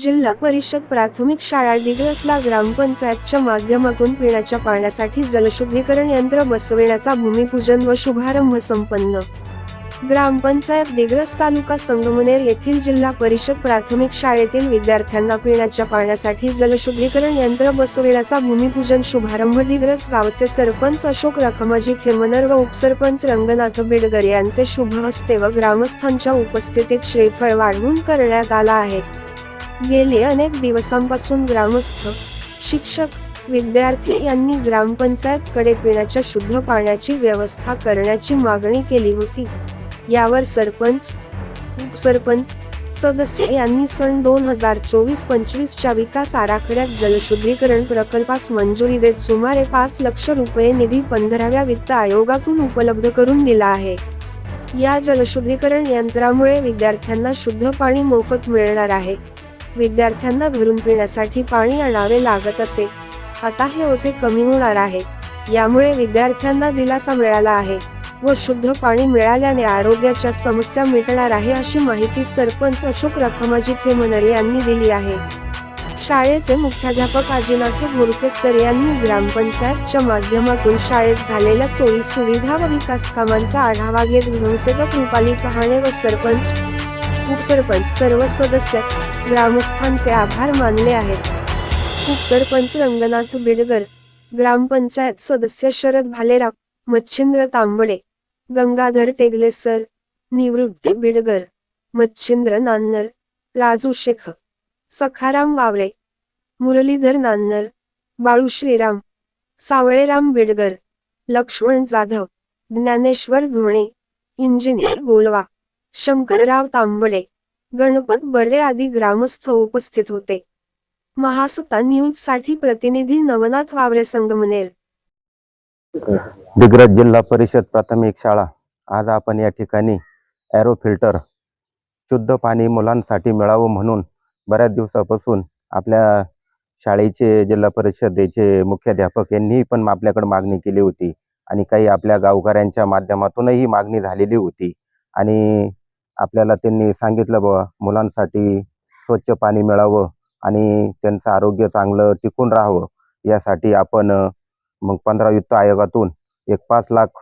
जिल्हा परिषद प्राथमिक शाळा डिग्रसला ग्रामपंचायतच्या माध्यमातून पिण्याच्या पाण्यासाठी जलशुद्धीकरण यंत्र बसविण्याचा भूमिपूजन व शुभारंभ संपन्न. ग्रामपंचायत दिग्रस तालुका संगमनेर येथील जिल्हा परिषद प्राथमिक शाळेतील विद्यार्थ्यांना पिण्याच्या पाण्यासाठी जलशुद्धीकरण यंत्र बसविण्याचा भूमिपूजन शुभारंभ दिग्रस गावचे सरपंच अशोक रखमाजी खेमनर व उपसरपंच रंगनाथ बेडगर यांचे शुभ हस्ते व ग्रामस्थांच्या उपस्थितीत श्रीफळ वाढवून करण्यात आला आहे. गेले अनेक दिवसांपासून ग्रामस्थ शिक्षक विद्यार्थी यांनी ग्रामपंचायतकडे पिण्याच्या शुद्ध पाण्याची व्यवस्था करण्याची मागणी केली होती. यावर सरपंच उपसरपंच सदस्य यांनी सन दोन हजार चोवीस पंचवीसच्या विकास आराखड्यात जलशुद्धीकरण प्रकल्पास मंजुरी देत सुमारे पाच लक्ष रुपये निधी पंधराव्या वित्त आयोगातून उपलब्ध करून दिला आहे. या जलशुद्धीकरण यंत्रामुळे विद्यार्थ्यांना शुद्ध पाणी मोफत मिळणार आहे. विद्यार्थ्यांना घरून पिण्यासाठी पाणी आणावे लागत असे. आता हे ओझे कमी होणार आहे. यामुळे विद्यार्थ्यांना दिलासा मिळाला आहे व शुद्ध पाणी मिळाल्याने आरोग्याच्या समस्या मिटणार आहे अशी माहिती सरपंच अशोक रखमाजी खेमनरे यांनी दिली आहे. शाळेचे मुख्याध्यापक आजीनाथ बोरके सर यांनी ग्रामपंचायतच्या माध्यमातून शाळेत झालेल्या सोयी सुविधा व विकास कामांचा आढावा घेत गृहसेवक रुपाली कहाणे व सरपंच उपसरपंच सर्व सदस्य ग्रामस्थांचे आभार मानले आहेत. उपसरपंच रंगनाथ बिडगर ग्रामपंचायत सदस्य शरद भालेराव मच्छिंद्र तांबडे गंगाधर टेगले सर निवृत्ती बिडगर मच्छिंद्र नान्नर राजू शेख सखाराम वावरे मुरलीधर नान्नर बाळू श्रीराम सावळेराम बिडगर लक्ष्मण जाधव ज्ञानेश्वर भुणे इंजिनियर गोलवा शंकरराव तांबळे गणपत बर्डे आदी ग्रामस्थ उपस्थित होते. महासुता न्यूजसाठी प्रतिनिधी नवनाथ वावरे संगमनेर दिग्रज जिल्हा परिषद प्राथमिक शाळा. आज आपण या ठिकाणी ॲरो फिल्टर शुद्ध पाणी मुलांसाठी मिळावं म्हणून बऱ्याच दिवसापासून आपल्या शाळेचे जिल्हा परिषदेचे मुख्याध्यापक यांनी पण आपल्याकडे मागणी केली होती. आणि काही आपल्या गावकऱ्यांच्या माध्यमातूनही मागणी झालेली होती. आणि आपल्याला त्यांनी सांगितलं बुवा मुलांसाठी स्वच्छ पाणी मिळावं आणि त्यांचं आरोग्य चांगलं टिकून राहावं. यासाठी आपण मग पंधरा वित्त आयोगातून एक पाच लाख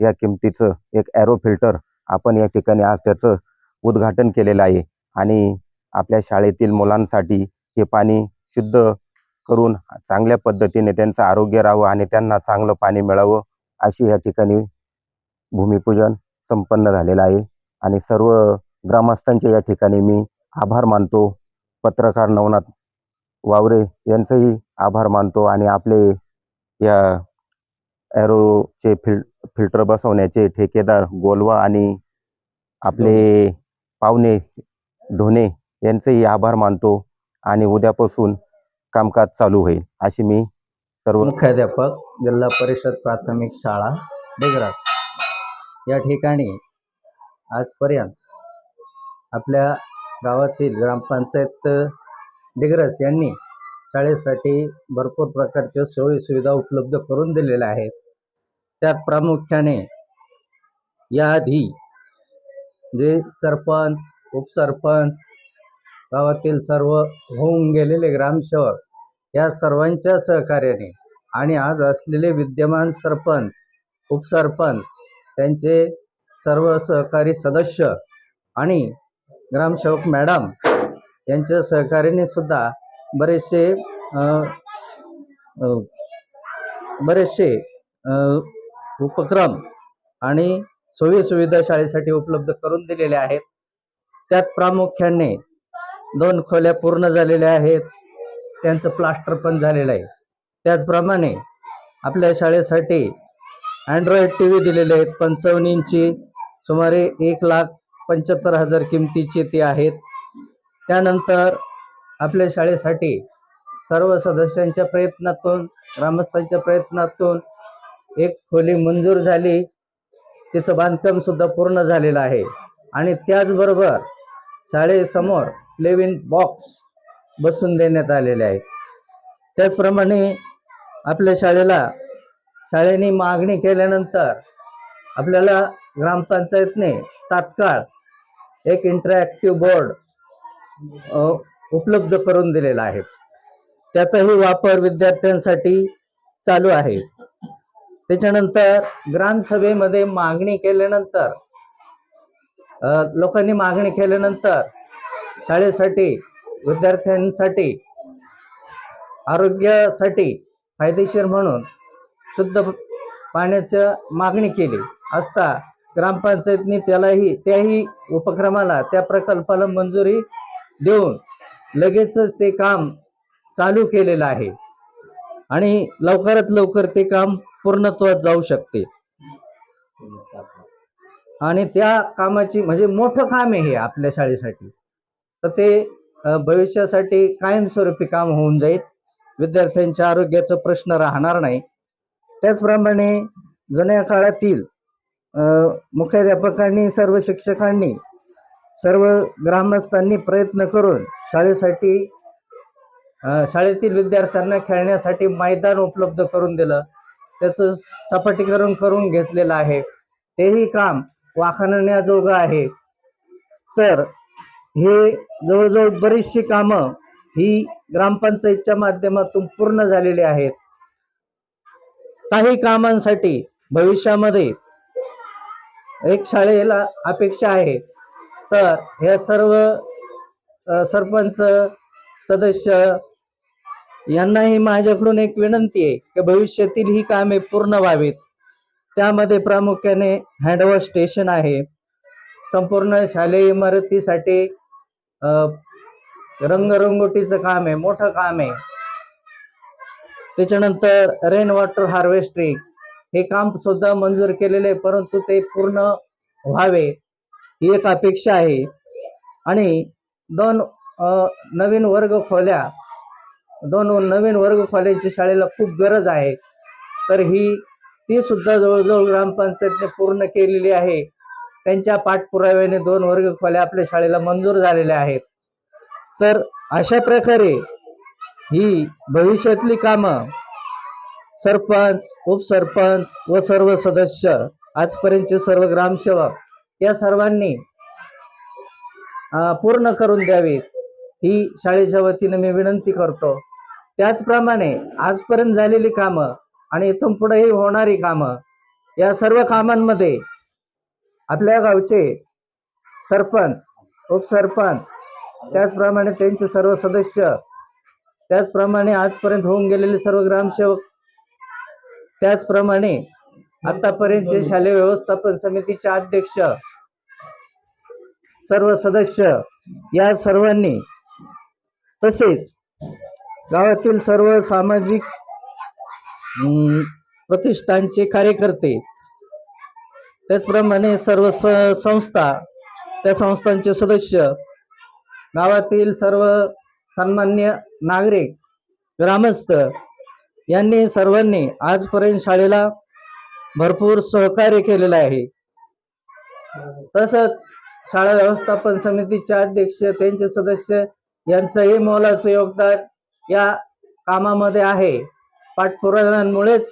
या किमतीचं एक ॲरो फिल्टर आपण या ठिकाणी आज त्याचं उद्घाटन केलेलं आहे. आणि आपल्या शाळेतील मुलांसाठी हे पाणी शुद्ध करून चांगल्या पद्धतीने त्यांचं आरोग्य राहावं आणि त्यांना चांगलं पाणी मिळावं अशी या ठिकाणी भूमिपूजन संपन्न झालेलं आहे. आणि सर्व ग्रामस्थांचे या ठिकाणी मी आभार मानतो. पत्रकार नवनाथ वावरे यांचंही आभार मानतो आणि आपले या ॲरोचे फिल फिल्टर बसवण्याचे ठेकेदार गोलवा आणि आपले पाहुणे ढोणे यांचेही आभार मानतो आणि उद्यापासून कामकाज चालू होईल अशी मी सर्व मुख्याध्यापक जिल्हा परिषद प्राथमिक शाळा डिग्रस. या ठिकाणी आजपर्यंत आपल्या गावातील ग्रामपंचायत डिग्रस यांनी शाळेसाठी भरपूर प्रकारच्या सोयीसुविधा उपलब्ध करून दिलेल्या आहेत. त्यात प्रामुख्याने याआधी जे सरपंच उपसरपंच गावातील सर्व होऊन गेलेले ग्रामसेवक या सर्वांच्या सहकार्याने आणि आज असलेले विद्यमान सरपंच उपसरपंच त्यांचे सर्व सहकारी सदस्य आणि ग्रामसेवक मॅडम यांच्या सहकार्याने सुद्धा बरेचसे बरेचसे उपक्रम आणि सोयीसुविधा शाळेसाठी उपलब्ध करून दिलेले आहेत. त्यात प्रामुख्याने दोन खोल्या पूर्ण झालेल्या आहेत. त्यांचं प्लास्टर पण झालेलं आहे. त्याचप्रमाणे आपल्या शाळेसाठी अँड्रॉइड टी व्ही दिलेले आहेत. पंचावन्न इंची सुमारे एक लाख पंच्याहत्तर हजार किमतीचे ते आहेत. त्यानंतर आपल्या शाळेसाठी सर्व सदस्यांच्या प्रयत्नातून ग्रामस्थांच्या प्रयत्नातून एक खोली मंजूर झाली. तिचं बांधकाम सुद्धा पूर्ण झालेलं आहे. आणि त्याचबरोबर शाळेसमोर लेविन बॉक्स बसून देण्यात आलेले आहे. त्याचप्रमाणे आपल्या शाळेला शाळेने मागणी केल्यानंतर आपल्याला ग्रामपंचायतने तात्काळ एक इंटरॅक्टिव्ह बोर्ड उपलब्ध करून दिलेला आहे. त्याचाही वापर विद्यार्थ्यांसाठी चालू आहे. त्याच्यानंतर ग्रामसभेमध्ये मागणी केल्यानंतर लोकांनी मागणी केल्यानंतर शाळेसाठी विद्यार्थ्यांसाठी आरोग्यासाठी फायदेशीर म्हणून शुद्ध पाण्याचं मागणी केली. असता ग्रामपंचायतनी त्यालाही त्याही उपक्रमाला त्या प्रकल्पाला मंजुरी देऊन लगेचच ते काम चालू केलेलं आहे. आणि लवकरात लवकर ते काम पूर्णत्वात जाऊ शकते. आणि त्या कामाची म्हणजे मोठं काम आहे हे आपल्या शाळेसाठी. तर ते भविष्यासाठी कायमस्वरूपी काम होऊन जाईल. विद्यार्थ्यांच्या आरोग्याचा प्रश्न राहणार नाही. त्याचप्रमाणे जुन्या काळातील मुख्याध्यापकांनी सर्व शिक्षकांनी सर्व ग्रामस्थांनी प्रयत्न करून शाळेसाठी शाळेतील विद्यार्थ्यांना खेळण्यासाठी मैदान उपलब्ध करून दिलं. त्याचं सपाटीकरण करून घेतलेलं आहे. तेही काम वाखाणण्याजोगं आहे. तर हे जवळजवळ बरीचशी कामं ही ग्रामपंचायतच्या माध्यमातून पूर्ण झालेली आहेत. काही कामांसाठी भविष्यामध्ये एक शाळेला अपेक्षा आहे. तर ह्या सर्व सरपंच सदस्य यांनाही माझ्याकडून एक विनंती आहे की भविष्यातील ही कामे पूर्ण व्हावीत. त्यामध्ये प्रामुख्याने हँडवॉश स्टेशन आहे. संपूर्ण शालेय इमारतीसाठी रंगरंगोटीचं काम आहे मोठं काम आहे. त्याच्यानंतर रेन वॉटर हार्वेस्टिंग हे काम सुद्धा मंजूर केलेले आहे परंतु ते पूर्ण व्हावे ही एक अपेक्षा आहे. आणि दोन नवीन वर्ग खोल्या दोन नवीन वर्ग खोल्यांची शाळेला खूप गरज आहे. तर ही ती सुद्धा जवळजवळ ग्रामपंचायतने पूर्ण केलेली आहे. त्यांच्या पाठपुराव्याने दोन वर्ग खोल्या आपल्या शाळेला मंजूर झालेल्या आहेत. तर अशा प्रकारे ही भविष्यातली कामं सरपंच उपसरपंच व सर्व सदस्य आजपर्यंतचे सर्व ग्रामसेवक या सर्वांनी पूर्ण करून द्यावीत. ही शाळेच्या वतीने मी विनंती करतो. त्याचप्रमाणे आजपर्यंत झालेली कामं आणि इथून पुढेही होणारी कामं या सर्व कामांमध्ये आपल्या गावचे सरपंच उपसरपंच त्याचप्रमाणे त्यांचे सर्व सदस्य त्याचप्रमाणे आजपर्यंत होऊन गेलेले सर्व ग्रामसेवक त्याचप्रमाणे आतापर्यंतचे शालेय व्यवस्थापन समितीचे अध्यक्ष सर्व सदस्य या सर्वांनी तसेच गावातील सर्व सामाजिक प्रतिष्ठानचे कार्यकर्ते त्याचप्रमाणे सर्व स संस्था त्या संस्थांचे सदस्य गावातील सर्व सन्मान्य नागरिक ग्रामस्थ यांनी सर्वांनी आजपर्यंत शाळेला भरपूर सहकार्य केलेलं आहे. तसंच शाळा व्यवस्थापन समितीचे अध्यक्ष त्यांचे सदस्य यांचंही मोलाचं योगदान या कामामध्ये आहे. पाठपुराव्यांमुळेच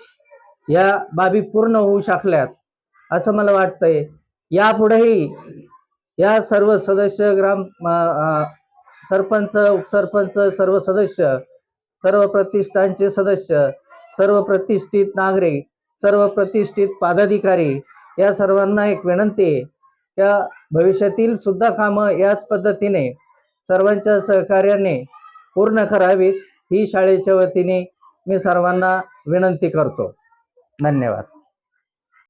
या बाबी पूर्ण होऊ शकल्यात असं मला वाटतंय. यापुढेही या सर्व सदस्य ग्राम अ, सरपंच उपसरपंच सर्व सदस्य सर्व प्रतिष्ठानचे सदस्य सर्व प्रतिष्ठित नागरिक सर्व प्रतिष्ठित पदाधिकारी या सर्वांना एक विनंती आहे. त्या भविष्यातील सुद्धा कामं याच पद्धतीने सर्वांच्या सहकार्याने पूर्ण करावीत ही शाळेच्या वतीने मी सर्वांना विनंती करतो. धन्यवाद.